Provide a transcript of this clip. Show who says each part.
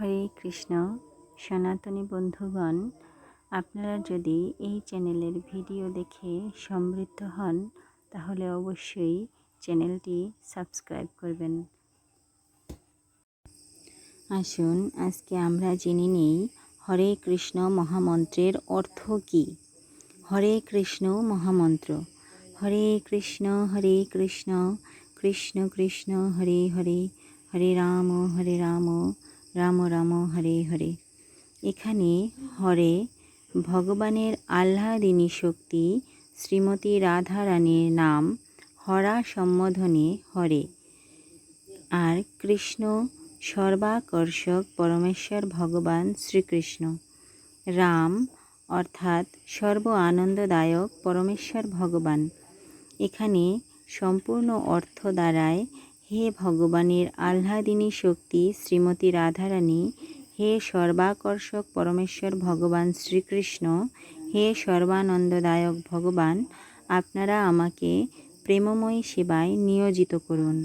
Speaker 1: হরে কৃষ্ণ সনাতনী বন্ধুগণ আপনারা যদি এই চ্যানেলের ভিডিও দেখে সমৃদ্ধ হন তাহলে অবশ্যই চ্যানেলটি সাবস্ক্রাইব করবেন
Speaker 2: আসুন আজকে আমরা জেনে নেই হরে কৃষ্ণ মহামন্ত্রের অর্থ কী হরে কৃষ্ণ মহামন্ত্র হরে কৃষ্ণ হরে কৃষ্ণ কৃষ্ণ কৃষ্ণ হরে হরে হরে রাম হরে রাম রাম রাম হরে হরে এখানে হরে ভগবানের আহ্লাদিনী শক্তি শ্রীমতী রাধারানীর নাম হরা সম্বোধনে হরে আর কৃষ্ণ সর্বাকর্ষক পরমেশ্বর ভগবান শ্রীকৃষ্ণ রাম অর্থাৎ সর্ব আনন্দদায়ক পরমেশ্বর ভগবান এখানে সম্পূর্ণ অর্থ দ্বারায় হে ভগবানের আহ্লাদিনী শক্তি শ্রীমতী রাধারানী হে সর্বাকর্ষক পরমেশ্বর ভগবান শ্রীকৃষ্ণ হে সর্বানন্দদায়ক ভগবান আপনারা আমাকে প্রেমময় সেবায় নিয়োজিত করুন